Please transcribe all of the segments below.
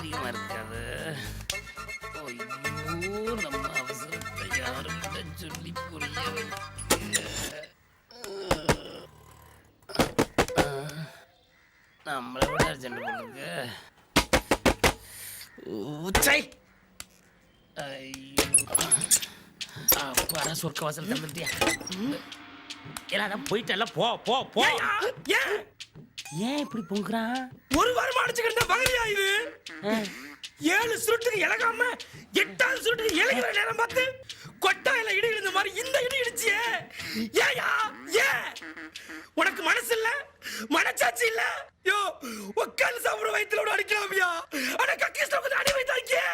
நாகரிகமா இருக்காது. ஐயோ நம்ம அவசரத்தை யாருக்கிட்ட சொல்லி புரிய நம்மளை விட அர்ஜென்ட் பண்ணுங்க உச்சை ஐயோ. அப்பாடா சொர்க்க வாசல் தந்துட்டியா எல்லாம் போயிட்டல போ போ போ. ஏன் ஏன் இப்படி பொங்குறான்? ஒரு வாரமா அடிச்சுக்கிட்டு பகலியா இது? ஏழு சுருட்டுக்கு இழகாம எட்டாவது சுருட்டுக்கு இழகிற நேரம் பார்த்து கொட்டாயில இடி இழுந்த மாதிரி இந்த இடி இடிச்சியே. ஏயா ஏன் உனக்கு மனசு இல்ல? மனச்சாட்சி இல்ல? யோ உட்கார்ந்து சாப்பிடுற வயித்துல விட அடிக்கலாமியா? ஆனா கக்கிஸ்ல கொஞ்சம் அடி வைத்தாக்கியே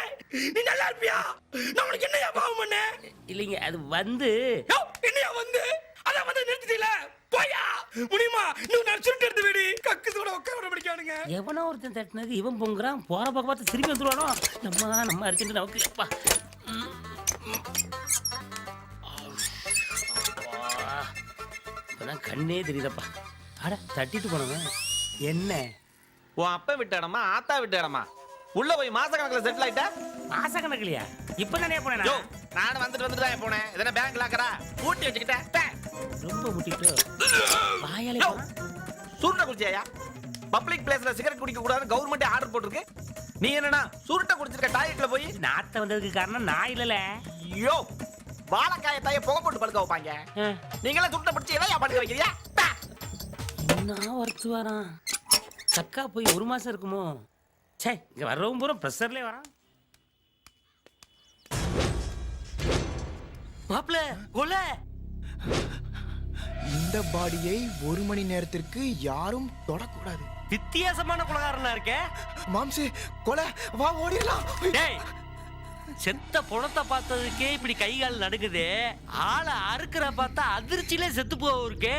நீ நல்லா இருப்பியா? நான் உனக்கு என்னையா பாவம் பண்ணேன் இல்லைங்க அது வந்து யோ என்னையா வந்து அதான் வந்து நிறுத்திட்டீல போயா முடியுமா இன்னும் நான் சுருட்டு எடுத்து விடு கக்கிஸோட உட்கார விட பிடிக்கானுங்க எவனோ ஒருத்தன் தட்டினது இவன் பொங்குறான் போற பக்கம் பார்த்து திரும்பி வந்துருவானோ? நம்ம நம்ம அர்ஜென்ட் நமக்கு அப்பா. இப்பதான் கண்ணே தெரியுதப்பா. அட தட்டிட்டு போனவன். என்ன? உன் அப்பா விட்ட இடமா ஆத்தா விட்ட இடமா? உள்ள போய் மாச கணக்குல செட்டில் ஆயிட்டா? மாச கணக்குலையா இப்ப தானே போனேன்? நானும் வந்துட்டு வந்துட்டு தான் போனேன். இதென்ன பேங்க் லாக்கரா பூட்டி வச்சுக்கிட்டேன். ரொம்ப முட்டிட்டு வாயாலே யோ போனா. பப்ளிக் பிளேஸ்ல சிகரெட் குடிக்க கூடாது கவர்மெண்ட் ஆர்டர் போட்டிருக்கு. நீ என்னன்னா சுருட்டை குடிச்சிருக்க டாய்லெட்ல போய் நாத்த வந்ததுக்கு காரணம் நான் இல்லல யோ வாழைக்காய தாய புகை போட்டு படுக்க வைப்பாங்க. நீங்களே சுருட்டை பிடிச்சி எல்லாம் படுக்க வைக்கிறியா. என்ன ஒருத்து வரான் சக்கா போய் ஒரு மாசம் இருக்குமோ? சே இங்க வர்றவும் பூரா ப்ரெஷர்லேயே வரான். மாப்பிள கொல இந்த பாடியை ஒரு மணி நேரத்திற்கு யாரும் தொடக்கூடாது. வித்தியாசமான குலகாரனா இருக்கே? மாம்சே கொலை. வா ஓடிடலாம். டேய் செத்த புணத்தை பார்த்ததுக்கே இப்படி கை கால் நடுங்குது. ஆளை அறுக்கிற பார்த்தா அதிர்ச்சியிலே செத்து போவருக்கு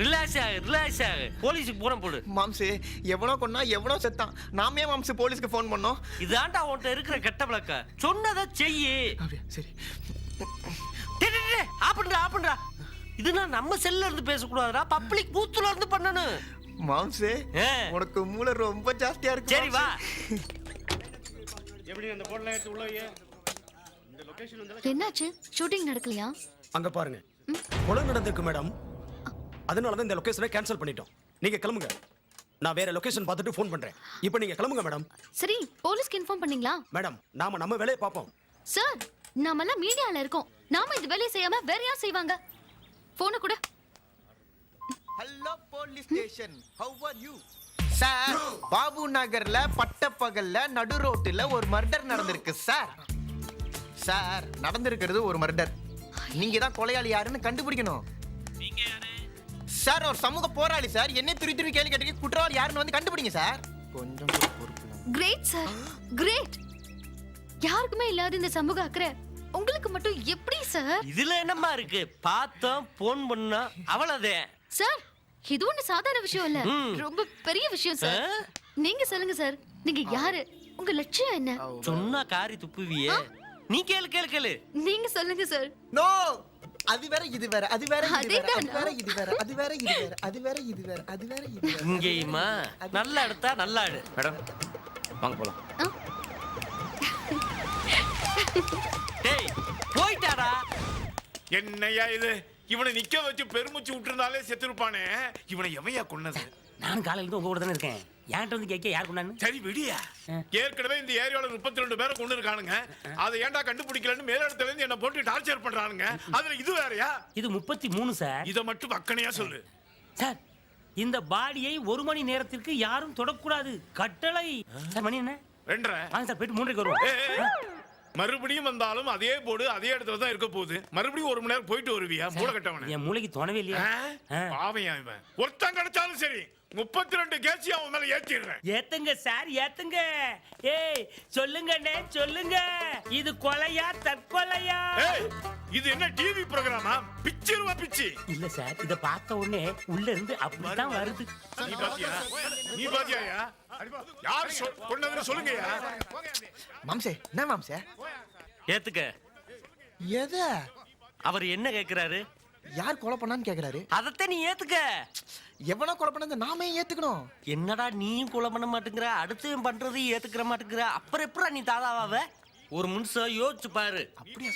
ரிலாக்ஸ் ஆகு ரிலாக்ஸ் ஆகு. போலீஸுக்கு போன போடு. மாம்சே எவனோ கொன்னா எவனோ செத்தான். நாமே மாம்சே போலீஸ்க்கு ஃபோன் பண்ணோம். இதாண்டா உன்கிட்ட இருக்கிற கெட்ட பழக்கம் சொன்னதை செய்யி. சரி. ஆப்புன்றா ஆப்புன்றா இதுனா நம்ம செல்ல இருந்து பேசக்கூடாதுடா. பப்ளிக் பூத்துல இருந்து பண்ணணும். மாம்சே. உனக்கு மூளை ரொம்ப ஜாஸ்தியா இருக்கு சரி வா. என்னாச்சு? ஷூட்டிங் நடக்கலையா? அங்க பாருங்க. கொலை நடந்திருக்கு மேடம் அதனால தான் இந்த லொகேஷனை கேன்சல் பண்ணிட்டோம். நீங்க கிளம்புங்க. நான் வேற லொகேஷன் பார்த்துட்டு ஃபோன் பண்றேன். இப்போ நீங்க கிளம்புங்க மேடம் சரி போலீஸ்க்கு இன்ஃபார்ம் பண்ணீங்களா? மேடம் நாம நம்ம வேலையை பார்ப்போம். சார் நாமெல்லாம் மீடியால இருக்கோம். நாம இந்த வேலையை செய்யாம வேற யார் செய்வாங்க? போன கூட. Hello police station how are you sir Babu நகர்ல பட்டப்பகல்ல நடு ரோட்டுல ஒரு மர்டர் நடந்திருக்கு சார் சார் நடந்திருக்கிறது ஒரு மர்டர் நீங்க தான் கொலையாளி யாருன்னு கண்டுபிடிக்கணும். சார் ஒரு சமூக போராளி சார் என்ன துரி துரி கேள்வி கேட்டு குற்றவாளி யாருன்னு வந்து கண்டுபிடிங்க சார் கொஞ்சம். கிரேட் சார் கிரேட் யாருக்குமே இல்லாத இந்த சமூக அக்கறை. உங்களுக்கு மட்டும் எப்படி சார் இதுல என்னம்மா இருக்கு? பார்த்தோம் போன் பண்ணோம் அவ்வளவுதான். சார் இது ஒண்ணு சாதாரண விஷயம் இல்ல. ரொம்ப பெரிய விஷயம் சார்? நீங்க சொல்லுங்க சார் நீங்க யாரு? உங்க லட்சியம் என்ன? சொன்னா காரி துப்புவியே. நீ கேளு கேளு கேளு. நீங்க சொல்லுங்க சார் நோ அது வேற இது வேற அது வேற இது வேற அது அதேதானா? வேற இது வேற அது வேற இது வேற அது வேற இது வேற அது வேற இது வேற. இங்கேயுமா? நல்லா எடுத்தா நல்லா எடு மேடம் வாங்க போலாம். டேய் போயிட்டாடா. என்னய்யா இது? இவனை நிக்க வச்சு பெருமூச்சு விட்டுருந்தாலே செத்துருப்பானே. இவனை எவையா கொன்னது? நான் காலையில இருந்து உங்க கூட தானே இருக்கேன். என்கிட்ட வந்து கேட்க யார் கொண்டான்னு சரி விடியா. ஏற்கனவே இந்த ஏரியால முப்பத்தி ரெண்டு பேரை கொண்டு இருக்கானுங்க அதை ஏன்டா கண்டுபிடிக்கலன்னு மேலிடத்துல இருந்து என்ன போட்டு டார்ச்சர் பண்றானுங்க. அதுல இது வேறயா? இது முப்பத்தி மூணு சார். இத மட்டும் பக்கனையா சொல்லு. சார் இந்த பாடியை ஒரு மணி நேரத்திற்கு யாரும் தொடக்கூடாது. கட்டளை. சார் மணி என்ன? ரெண்டரை. வாங்க சார் போயிட்டு மூன்றைக்கு வருவோம். மறுபடியும் வந்தாலும் அதே போர்டு அதே இடத்துல தான் இருக்க போகுது. மறுபடியும் ஒரு மணி நேரம் போயிட்டு வருவியா? மூட கட்டவன? என் மூளைக்கு தோணவே இல்லையா. பாவையா இவன். ஒருத்தன் கிடைச்சாலும் சரி முப்பத்தி ரெண்டு கேசி அவன் மேல ஏத்திடுறேன். ஏத்துங்க சார் ஏத்துங்க. ஏய் சொல்லுங்கண்ணே சொல்லுங்க. இது கொலையா தற்கொலையா? இது என்ன டிவி ப்ரோகிராமா பிச்சிருவா பிச்சி. இல்ல சார் இத பார்த்த உடனே உள்ள இருந்து அப்படித்தான் வருது. நீ பாத்தியா? நீ பாத்தியாயா? யார் கொன்னதுன்னு சொல்லுங்கய்யா மாம்சே என்ன மாம்சே? ஏத்துக்க. எதை? அவர் என்ன கேக்குறாரு? யார் கொலை பண்ணான்னு கேக்குறாரு. அதத்தான் நீ ஏத்துக்க. எவனோ கொலை பண்ணது நாமே ஏத்துக்கணும். என்னடா நீயும் கொலை பண்ண மாட்டேங்கிற அடுத்தவன் பண்றதையும் ஏத்துக்கிற மாட்டேங்கிற அப்புறம் எப்படா நீ தாதாவாவ? ஒரு நிமிஷம் யோசிச்சு பாரு. அப்படியா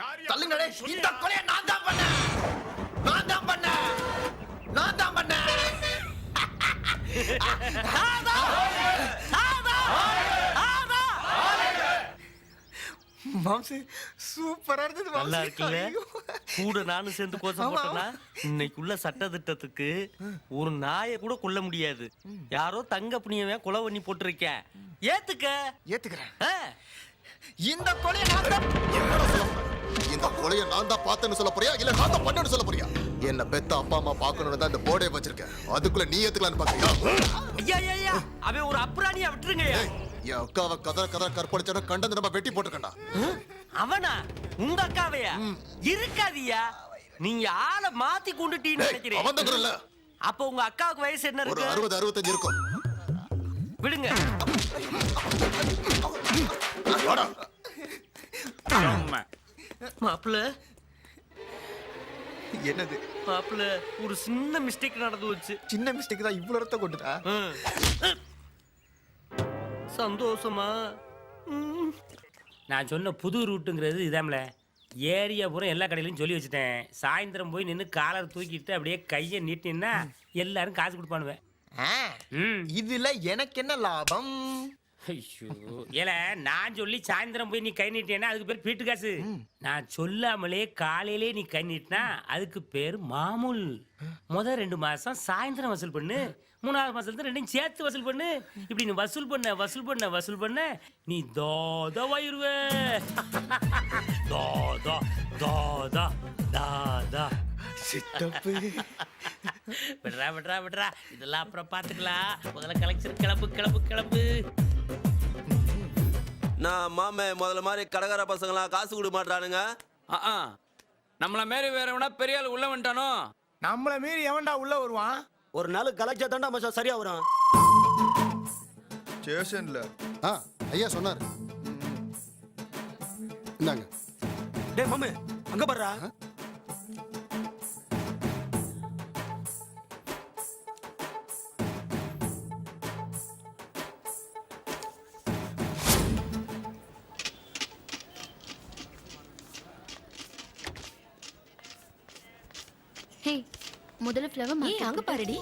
யார் தள்ளுங்களே இந்த கொலையை நான் தான் பண்ணேன். நான் தான் பண்ணேன். நான் தான் பண்ணேன். மாம்சு சூப்பரா இருந்தது மாம்சு. நல்லா இருக்குல்ல. கூட நானும் சேர்ந்து கோசம் ஆமா, போட்டேன்னா இன்னைக்குள்ள சட்ட திட்டத்துக்கு ஒரு நாயை கூட கொல்ல முடியாது யாரோ தங்க புண்ணியவன் கொலை பண்ணி போட்டிருக்கேன் ஏத்துக்க ஏத்துக்கிறேன்? இந்த கொலையை நான் தான்? இந்த கொலையை நான் தான் பார்த்தேன்னு சொல்ல போறியா இல்ல நான் தான் பண்ணேன்னு சொல்ல போறியா என்ன பெத்த அப்பா அம்மா பார்க்கணும்னு தான் இந்த போர்டே வச்சிருக்கேன். அதுக்குள்ள நீ ஏத்துக்கலான்னு பாக்குறியா ஐயா அவன் ஒரு அப்புறாணியா விட்டுருங்க ஏய், என் அக்காவை கதற கதற கற்பழிச்சவன கண்டந்து நம்ம வெட்டி போட்டுக்கண்டா அவனா? உங்க அக்காவையா? இருக்காதியா. நீங்க ஆளை மாத்தி கொண்டுட்டீன்னு நினைக்கிறேன். அவன் தான் அப்ப உங்க அக்காவுக்கு வயசு என்ன ஒரு இருக்கு அறுபது அறுபத்தஞ்சு இருக்கும். விடுங்க. வாடா. மாப்பிள்ள என்னது? மாப்பிள்ள ஒரு சின்ன மிஸ்டேக் நடந்து வச்சு சின்ன மிஸ்டேக் தான் இவ்வளவு ரத்த கொண்டுட்டா சந்தோஷமா. நான் சொன்ன புது ரூட்டுங்கிறது இதாம்ல. ஏரியா பூரா எல்லா கடையிலையும் சொல்லி வச்சுட்டேன். சாயந்தரம் போய் நின்று காலர் தூக்கிட்டு அப்படியே கையை நீட்டினா எல்லாரும் காசு கொடுப்பானுவேன் இதுல எனக்கு என்ன லாபம்? ஐயோ ஏல நான் சொல்லி சாயந்தரம் போய் நீ கை நீட்டினா அதுக்கு பேர் பீட்டு காசு. நான் சொல்லாமலே காலையிலே நீ கை நீட்டினா அதுக்கு பேர் மாமூல். முத ரெண்டு மாசம் சாயந்தரம் வசூல் பண்ணு. மூணாவது மாசத்துல ரெண்டையும் சேர்த்து வசூல் பண்ணு. இப்படி நீ வசூல் பண்ண வசூல் பண்ண வசூல் பண்ண நீ தோதவாயிருவ தோதா தோதா தாதா சித்தப்பு. விடுறா விடுறா விடுறா. இதெல்லாம் அப்புறம் பார்த்துக்கலாம். முதல்ல கலெக்ஷன் கிளம்பு கிளம்பு கிளம்பு. நான் மாமே முதல்ல மாதிரி கடைக்கார பசங்களாம் காசு கொடுக்க மாட்டானுங்க ஆ நம்மள மாரி வேற எவனா பெரிய ஆள் உள்ள வந்துட்டானோ? நம்மள மீறி எவன்டா உள்ள வருவான்? ஒரு நாள் கலெக்டா தாண்டா மச்சான் சரியா வரும். ஸ்டேஷன்ல. ஆ ஐயா சொன்னாரு. இந்தாங்க. டேய் மாமே அங்க பாருடா. பாருடி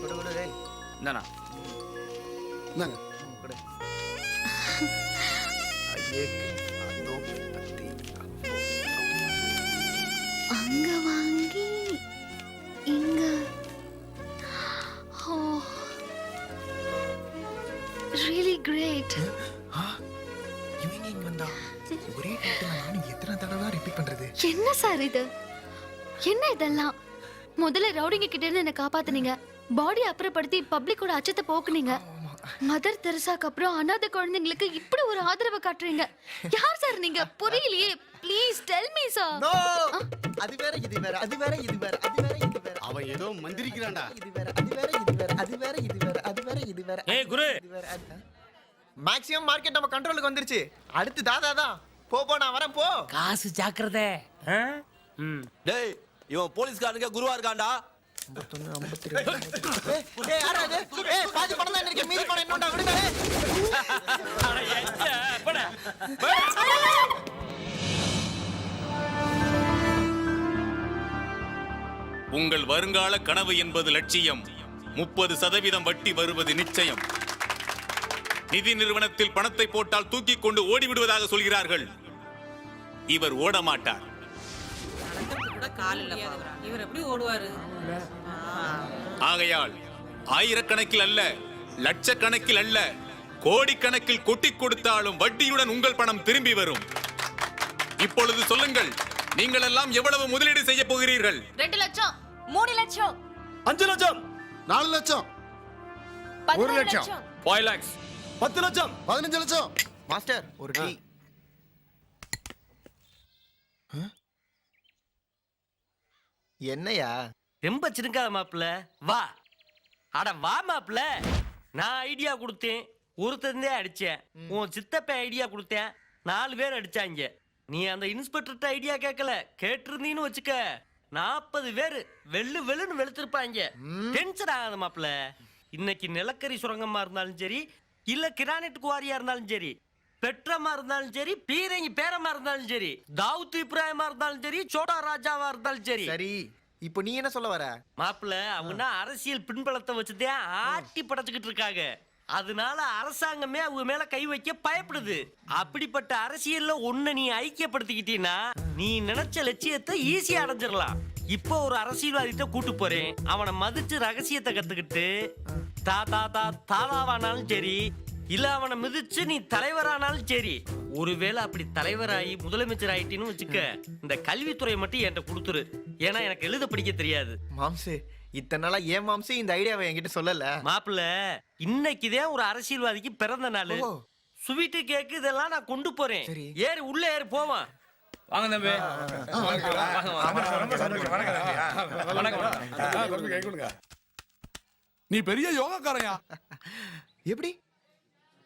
விடு விடு டேய். இந்தாண்ணா. இந்தாங்க. ஐயே அதோ பத்தி அங்க வாங்கி இங்க. ஓ. ரியலி கிரேட் இவங்க இங்க வந்தா ஒரே டேட்ல நானும் எத்தனை தடவை ரிப்பீட் பண்றது? என்ன சார் இது? என்ன இதெல்லாம்? முதல்ல ரவுடிங்க கிட்ட இருந்து என்ன காப்பாத்துனீங்க. பாடி அப்புறப்படுத்தி பப்ளிக்கோட அச்சத்தை போக்குனீங்க. மதர் தெரசாக்கு அப்புறம் அனாதை குழந்தைங்களுக்கு இப்படி ஒரு ஆதரவு காட்டுறீங்க. யார் சார் நீங்க? புரியலையே. ப்ளீஸ் டெல் மீ சார் அது வேற இது வேற அது வேற இது வேற அது வேற இது வேற. அவன் ஏதோ மந்திரிக்கிறான்டா. இது வேற அது வேற இது வேற அது வேற இது வேற அது வேற இது வேற. ஏய் குரு. இது வேற மேக்ஸிமம் மார்க்கெட் நம்ம கண்ட்ரோலுக்கு வந்துருச்சு. அடுத்து தாதா தான். போ போ நான் வரேன் போ. காசு ஜாக்கிரதை. டேய் இவன் போலீஸ்காரனுக்கு குருவா இருக்கான்டா ஏய், ஏய், யாரா இது? ஏய், பாதி பணம் தான் இருக்கு மீதி பணம் என்னடா விடுங்க ஏய். அட, எச்ச, போடா. உங்கள் வருங்கால கனவு என்பது லட்சியம் முப்பது சதவீதம் வட்டி வருவது நிச்சயம் நிதி நிறுவனத்தில் பணத்தை போட்டால் தூக்கி கொண்டு ஓடிவிடுவதாக சொல்கிறார்கள் இவர் ஓட மாட்டார் இவர் எப்படி ஓடுவாரு? ஆகையால் ஆயிரக்கணக்கில் அல்ல லட்சக்கணக்கில் அல்ல கோடிக்கணக்கில் கொட்டி கொடுத்தாலும் வட்டியுடன் உங்கள் பணம் திரும்பி வரும். இப்பொழுது சொல்லுங்கள் நீங்கள் எல்லாம் எவ்வளவு முதலீடு செய்ய போகிறீர்கள்? ரெண்டு லட்சம் மூணு லட்சம். அஞ்சு லட்சம் நாலு லட்சம். ஒரு லட்சம். ஃபைவ் லேக்ஸ் பத்து லட்சம் பதினஞ்சு லட்சம். மாஸ்டர் ஒரு டீ. என்னையா? ரொம்ப சிறுக்காத மாப்பிள்ள. வா. அட வா மாப்பிள்ள. நான் ஐடியா கொடுத்தேன். ஒருத்தந்தே அடிச்சேன் உன் சித்தப்ப ஐடியா கொடுத்தேன். நாலு பேர் அடிச்சாங்க. நீ அந்த இன்ஸ்பெக்டர்கிட்ட ஐடியா கேட்கல. கேட்டிருந்தீன்னு வச்சுக்க. நாற்பது பேரு வெள்ளு வெள்ளுன்னு வெளுத்திருப்பாங்க. டென்ஷன் ஆகாத மாப்பிள இன்னைக்கு நிலக்கரி சுரங்கமா இருந்தாலும் சரி இல்ல கிரானைட் குவாரியா இருந்தாலும் சரி பெட்ரமா இருந்தாலும் சரி பீரங்கி பேரமா இருந்தாலும் சரி தாவூத் இப்ராஹிமா இருந்தாலும் சரி சோடா ராஜாவா இருந்தாலும் சரி. சரி இப்போ நீ என்ன சொல்ல வர? மாப்பிள அவங்க அரசியல் பின்பலத்தை வச்சுதே ஆட்டி படைச்சுக்கிட்டு இருக்காங்க. அதனால அரசாங்கமே அவங்க மேல கை வைக்க பயப்படுது. அப்படிப்பட்ட அரசியல்ல ஒண்ணு நீ ஐக்கியப்படுத்திக்கிட்டீன்னா நீ நினைச்ச லட்சியத்தை ஈஸியா அடைஞ்சிடலாம். இப்போ ஒரு அரசியல்வாதிட்ட கூட்டு போறேன். அவனை மதிச்சு ரகசியத்தை கத்துக்கிட்டு தா தா தா தாதாவானாலும் சரி இல்ல அவனை மிதிச்சு நீ தலைவரானாலும் சரி ஒருவேளை அப்படி தலைவராகி முதலமைச்சர் ஆயிட்டின்னு வச்சுக்க இந்த கல்வித்துறை மட்டும் என்கிட்ட கொடுத்துரு ஏன்னா எனக்கு எழுத படிக்க தெரியாது மாம்சு இத்தனை நாளா ஏன் மாம்சு இந்த ஐடியாவை என்கிட்ட சொல்லல மாப்பிள்ள இன்னைக்குதான் ஒரு அரசியல்வாதிக்கு பிறந்த நாள் ஓ. ஸ்வீட்டு கேக்கு இதெல்லாம் நான் கொண்டு போறேன் சரி. ஏறு உள்ள ஏறு போவான் வாங்க தம்பி நீ பெரிய யோகாக்காரையா எப்படி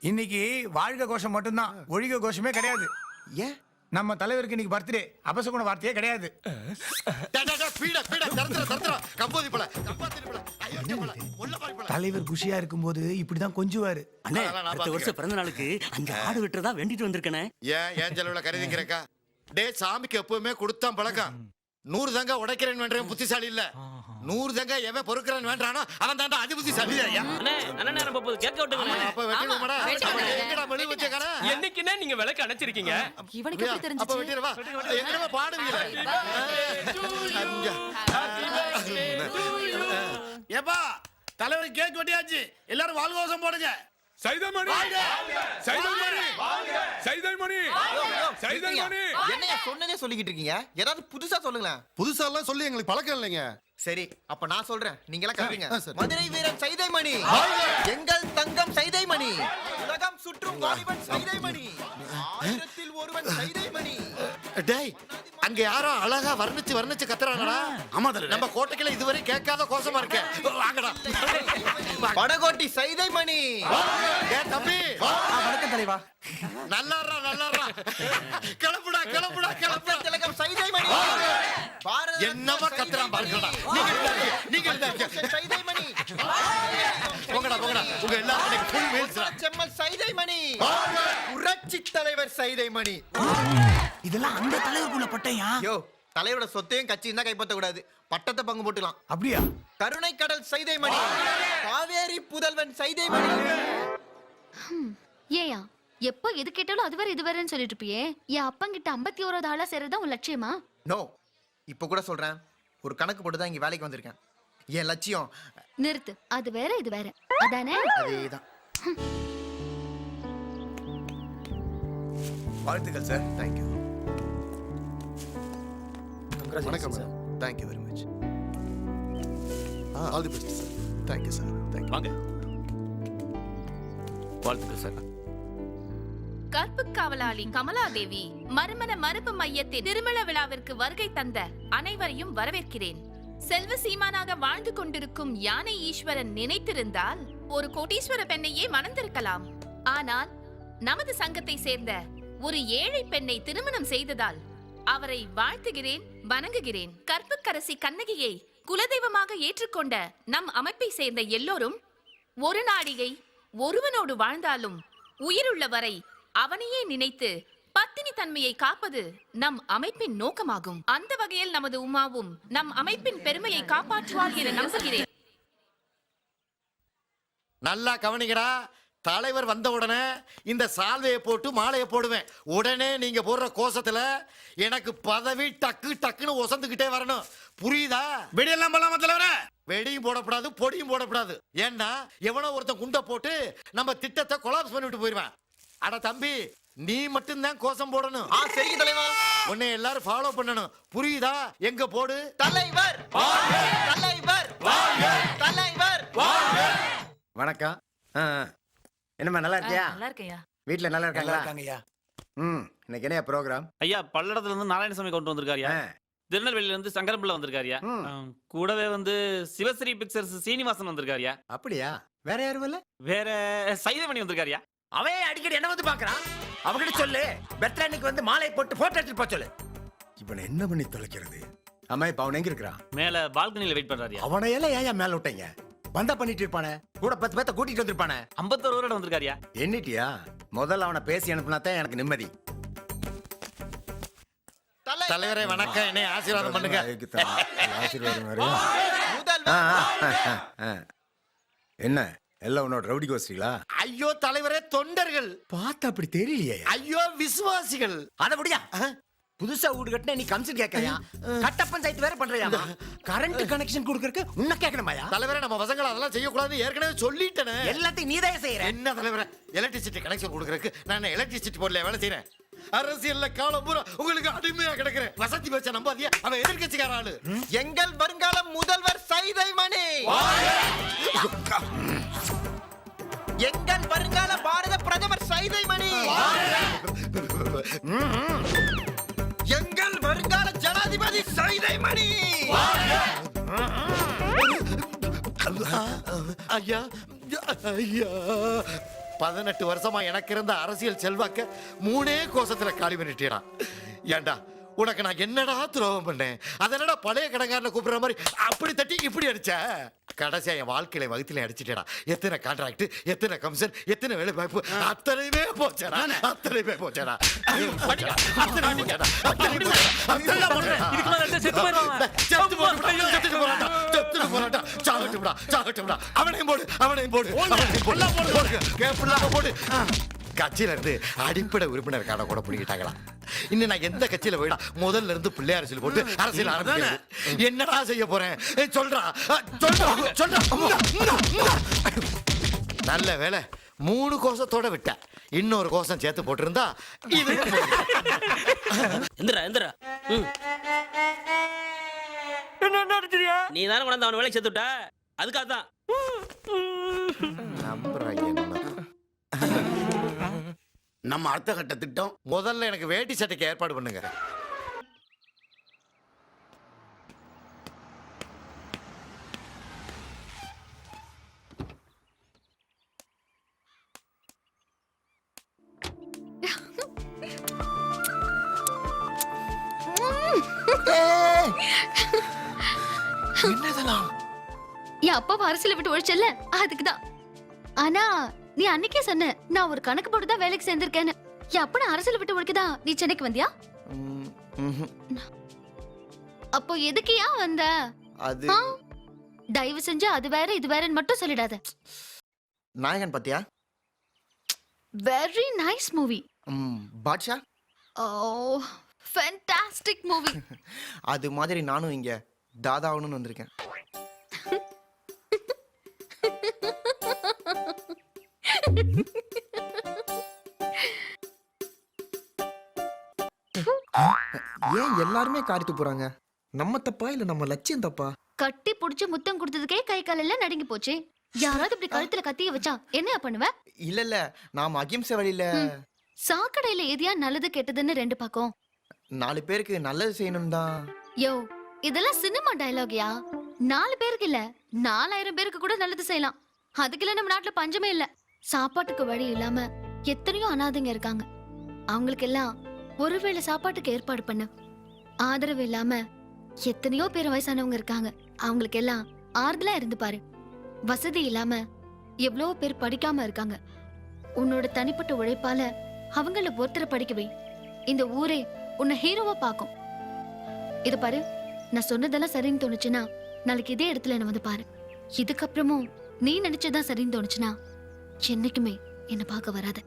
இன்னைக்கு வாழ்க கோஷம் மட்டும்தான். ஒழிக கோஷமே கிடையாது. ஏன் நம்ம தலைவருக்கு இன்னைக்கு பர்த்டே அபசகுண வார்த்தையே கிடையாது. தலைவர் குஷியா இருக்கும்போது இப்படிதான் கொஞ்சுவாரு. அண்ணே அடுத்த வருஷம் பிறந்த நாளுக்கு அங்க ஆடு வெட்டுறதா வேண்டிட்டு வந்திருக்கனே. ஏன் ஏன் செலவுல கருதிங்கிறக்கா டே சாமிக்கு எப்பவுமே கொடுத்தான் பழக்கம். நூறு தங்க உடைக்கிறேன் வேண்டவன் புத்திசாலி இல்ல. நூறு தங்க எவன் பொறுக்கிறேன் வேண்டானோ அவன் தாண்டா அதி புத்திசாலி ஐயா அண்ணே கேட்க விட்டுங்க அப்ப வெட்டிடுவோமாடா எங்கடா வெளி வச்ச என்னைக்குன்னா நீங்க விளக்கு அணைச்சிருக்கீங்க. இவனுக்கு எப்படி அப்ப வெட்டிடவா எங்கடா பாடுவீங்களே ஏப்பா தலைவர் கேக் வெட்டியாச்சு. எல்லாரும் வாழ்கோஷம் போடுங்க. சைதமணி சைதமணி சைதமணி சைதமணி என்னையா சொன்னதே சொல்லிக்கிட்டு இருக்கீங்க ஏதாவது புதுசா சொல்லுங்களேன். புதுசா எல்லாம் சொல்லி எங்களுக்கு பழக்கம் இல்லைங்க. சரி அப்ப நான் சொல்றேன். நீங்க எல்லாம் சரி. மதுரை வீரன் சைதைமணி எங்கள் தங்கம் சைதைமணி உலகம் சுற்றும் வாலிபன் சைதைமணி ஆயிரத்தில் ஒருவன் சைதைமணி டேய் அங்க யாரோ அழகா வர்ணிச்சு வர்ணிச்சு கத்துறாங்கடா. ஆமா தலைவர் நம்ம கோட்டைக்குள்ள இதுவரை கேட்காத கோஷமா இருக்க. வாங்கடா. படகோட்டி சைதைமணி. ஏ தம்பி. வணக்கம் தலைவா. நல்லாடுறா நல்லாடுறா கிளம்புடா கிளம்புடா கிளம்புடா. திலகம் சைதைமணி. பாரத என்னவா கத்துறான் பாருங்கடா. நீங்க நீங்க. சைதைமணி. போங்கடா போங்கடா. உங்க எல்லாரும் ஃபுல் செம்மல் சைதைமணி. புரட்சி தலைவர் சைதைமணி. இதெல்லாம் அந்த தலைவருக்குள்ள பட்டையா? யோ தலைவரோட சொத்தையும் கட்சியும் தான் கைப்பற்ற கூடாது. பட்டத்தை பங்கு போட்டுக்கலாம். அப்படியா? கருணை கடல் சைதைமணி. காவேரி புதல்வன் சைதைமணி. ஏயா எப்போ எது கேட்டாலும் அது வேற இது வேறன்னு சொல்லிட்டு இருப்பியே. என் அப்பங்கிட்ட ஐம்பத்தி ஓராவது ஆளா சேர்றதா உன் லட்சியமா? நோ இப்போ கூட சொல்றேன். ஒரு கணக்கு போட்டு தான் இங்க வேலைக்கு வந்திருக்கேன். என் லட்சியம். நிறுத்து அது வேற இது வேற. அதானே? அதேதான். வாழ்த்துக்கள் சார் தேங்க்யூ வணக்கம் sir thank you very much all the best sir thank you sir thank you வாங்க. வாழ்த்துக்கள் சார் கற்பு காவலாளி கமலாதேவி மறுமண மறுப்பு மையத்தின் திருமண விழாவிற்கு வருகை தந்த அனைவரையும் வரவேற்கிறேன். செல்வ சீமானாக வாழ்ந்து கொண்டிருக்கும் யானை ஈஸ்வரன் நினைத்திருந்தால் ஒரு கோடீஸ்வர பெண்ணையே மணந்திருக்கலாம். ஆனால் நமது சங்கத்தை சேர்ந்த ஒரு ஏழை பெண்ணை திருமணம் செய்ததால் அவரை வாழ்த்துகிறேன் வணங்குகிறேன். கற்புக்கரசி கண்ணகியை குலதெய்வமாக ஏற்றுக்கொண்ட நம் அமைப்பை சேர்ந்த எல்லோரும் ஒரு நாடிகை ஒருவனோடு வாழ்ந்தாலும் உயிருள்ள வரை அவனையே நினைத்து பத்தினி தன்மையை காப்பது நம் அமைப்பின் நோக்கமாகும். அந்த வகையில் நமது உமாவும் நம் அமைப்பின் பெருமையை காப்பாற்றுவார் என நம்புகிறேன். நல்லா கவனிக்கிறா தலைவர் வந்த உடனே இந்த சால்வையை போட்டு மாலையை போடுவேன். உடனே நீங்க போடுற கோஷத்துல எனக்கு பதவி டக்கு டக்குன்னு ஒசந்துக்கிட்டே வரணும். புரியுதா? வெடியெல்லாம் பண்ணலாமா தலைவரே? வெடியும் போடக்கூடாது பொடியும் போடக்கூடாது ஏன்னா எவனோ ஒருத்தன் குண்டை போட்டு நம்ம திட்டத்தை கொலாப்ஸ் பண்ணிவிட்டு போயிடுவேன் அட தம்பி நீ மட்டும்தான் கோஷம் போடணும். ஆ சரிங்க தலைவா. உன்னை எல்லாரும் ஃபாலோ பண்ணணும். புரியுதா? எங்க போடு. தலைவர் தலைவர் தலைவர். வணக்கம். ஆ. என்னம்மா நல்லா இருக்கியா? நல்லா இருக்கையா வீட்ல நல்லா நல்லா இருக்காங்களா இருக்காங்கய்யா. ம் இன்னைக்கு என்ன ப்ரோக்ராம் ஐயா பல்லடத்துல இருந்து நாராயணசாமி கொண்டு வந்திருக்காருயா திருநெல்வேலியில இருந்து சங்கரம்பிள்ள வந்திருக்காருயா ம். கூடவே வந்து சிவஸ்ரீ பிக்சர்ஸ் சீனிவாசன் வந்திருக்காருயா அப்படியா? வேற யாரும் இல்ல வேற சைதமணி வந்திருக்காருயா அவன் அடிக்கடி என்ன வந்து பாக்குறான்? அவகிட்ட சொல்லு. அன்னைக்கு வந்து மாலை போட்டு போட்டோ எடுத்துட்டு போக சொல்லு. இப்ப நான் என்ன பண்ணி தொலைக்கிறது? அம்மா இப்ப அவன் எங்க இருக்கிறான்? மேல பால்கனில வெயிட் பண்றாருயா அவனை எல்லாம் ஏன் மேல விட்டீங்க? வந்தா பண்ணிட்டு இருப்பானே. கூட பத்து பேத்த கூட்டிட்டு வந்திருப்பானே. ஐம்பத்தோரு வருடம் வந்திருக்காருயா? எண்ணிட்டியா முதல்ல அவனை பேசி அனுப்புனா தான் எனக்கு நிம்மதி. தலைவரே வணக்கம். என்னை ஆசீர்வாதம் பண்ணுங்க. ஆசீர்வாதம் ஆ. என்ன? எல்லாம் உன்னோட ரவுடி கோஷ்டிகளா? ஐயோ தலைவரே தொண்டர்கள். பார்த்தா அப்படி தெரியலையே. ஐயோ விசுவாசிகள். அத முடியா புதுசா வீடு கட்டின நீ கமிஷன் கேட்கறியா? கட்ட பஞ்சாயத்து வேற பண்றியா கரண்ட் கனெக்ஷன் கொடுக்கறதுக்கு உன்ன கேட்கணுமாயா தலைவரே நம்ம பசங்களை அதெல்லாம் செய்யக்கூடாதுன்னு ஏற்கனவே சொல்லிட்டேனே. எல்லாத்தையும் நீதான் செய்யற. என்ன தலைவரே? எலக்ட்ரிசிட்டி கனெக்ஷன் கொடுக்கறதுக்கு நான் எலக்ட்ரிசிட்டி போர்ட்ல வேலை செய்யறேன்? அரசியல்ல காலம் பூரா உங்களுக்கு அடிமையா கிடக்குறேன். வசதி வச்ச நம்பாதியா அவன் எதிர்க்கட்சிக்கார ஆளு. எங்கள் வருங்கால முதல்வர் சைதை மணி. எங்கள் வருங்கால பாரத பிரதமர் சைதை மணி. ஜனாதிபதி சைதை மணி ஐயா ஐயா. பதினெட்டு வருஷமா எனக்கு இருந்த அரசியல் செல்வாக்க மூணே கோஷத்துல காலி பண்ணிட்டேனா ஏண்டா உனக்கு நான் என்னடா துரோகம் பண்ணேன்? அதனடா பழைய கடங்காரனை கூப்பிடுற மாதிரி அப்படி தட்டி இப்படி அடிச்ச? கடைசியா என் வாழ்க்கையில வகுத்துல அடிச்சிட்டேடா. எத்தனை கான்ட்ராக்ட் எத்தனை கமிஷன் எத்தனை வேலை வாய்ப்பு அத்தனையுமே போச்சடா. அத்தனையுமே போச்சடா. அவனையும் போடு அவனையும் போடு அவனையும் போடு. கேப்பில்லாம போடு. கட்சியில இருந்து அடிப்படை உறுப்பினர் கார்டை கூட பிடிக்கிட்டாங்களா இன்னும் நான் எந்த கட்சியில போயிடா முதல்ல இருந்து பிள்ளை அரசியல் போட்டு அரசியல் ஆரம்பிக்கிறது. என்னடா செய்ய போறேன்? ஏய், சொல்றா. சொல்றா சொல்றா. நல்ல வேலை மூணு கோஷத்தோட விட்டேன். இன்னொரு கோஷம் சேர்த்து போட்டிருந்தா இது எந்திரா எந்திரா. நீ தானே கொண்டாந்து அவன் வேலைக்கு சேர்த்து விட்ட? அதுக்காக தான் என்ன நம்ம அடுத்த கட்ட திட்டம் முதல்ல எனக்கு வேட்டி சட்டைக்கு ஏற்பாடு பண்ணுங்க. என்னதெல்லாம்? என் அப்பாவை அரசியல விட்டு ஒழிச்சல அதுக்குதான். ஆனா நீ அன்னைக்கே சொன்ன நான் ஒரு கணக்கு போட்டு தான் வேலைக்கு சேர்ந்திருக்கேன்னு. அப்பனை அரசியல விட்டு ஒழிக்கதா? நீ சென்னைக்கு வந்தியா. அப்போ எதுக்கு ஏன் வந்த? அது? தயவு செஞ்சு அது வேற இது வேறன்னு மட்டும் சொல்லிடாத. நாயகன் பாத்தியா? Very nice movie Baashha? ஓ ஃபேண்டாஸ்டிக் மூவி அது மாதிரி நானும் இங்க தாதாவணும்னு வந்திருக்கேன். ஏன் எல்லாருமே காரித்து போறாங்க? நம்ம தப்பா இல்ல நம்ம லட்சியம் தப்பா? கட்டி புடிச்சு முத்தம் கொடுத்ததுக்கே கை காலெல்லாம் நடுங்கி போச்சு. யாராவது இப்படி கழுத்துல கத்திய வச்சா என்ன பண்ணுவ? இல்ல இல்ல. நாம அகிம்சை வழியில சாக்கடையில எதையா நல்லது கெட்டதுன்னு ரெண்டு பக்கம். நாலு பேருக்கு நல்லது செய்யணும் தான் யோ இதெல்லாம் சினிமா டயலாக்யா? நாலு பேருக்கு இல்ல நாலாயிரம் பேருக்கு கூட நல்லது செய்யலாம். அதுக்குள்ள நம்ம நாட்டுல பஞ்சமே இல்ல. சாப்பாட்டுக்கு வழி இல்லாம எத்தனையோ அனாதைங்க இருக்காங்க. அவங்களுக்கு எல்லாம் ஒருவேளை சாப்பாட்டுக்கு ஏற்பாடு பண்ணு. ஆதரவு இல்லாம எத்தனையோ பேர் வயசானவங்க இருக்காங்க. அவங்களுக்கு எல்லாம் ஆறுதலா இருந்து பாரு. வசதி இல்லாம எவ்வளோ பேர் படிக்காம இருக்காங்க. உன்னோட தனிப்பட்ட உழைப்பால அவங்கள ஒருத்தரை படிக்கவே இந்த ஊரே உன்னை ஹீரோவா பார்க்கும் இது பாரு நான் சொன்னதெல்லாம் சரின்னு தோணுச்சுன்னா நாளைக்கு இதே இடத்துல என்ன வந்து பாரு. இதுக்கப்புறமும் நீ நினைச்சதான் சரின்னு தோணுச்சுன்னா என்னைக்குமே என்னை பார்க்க வராத.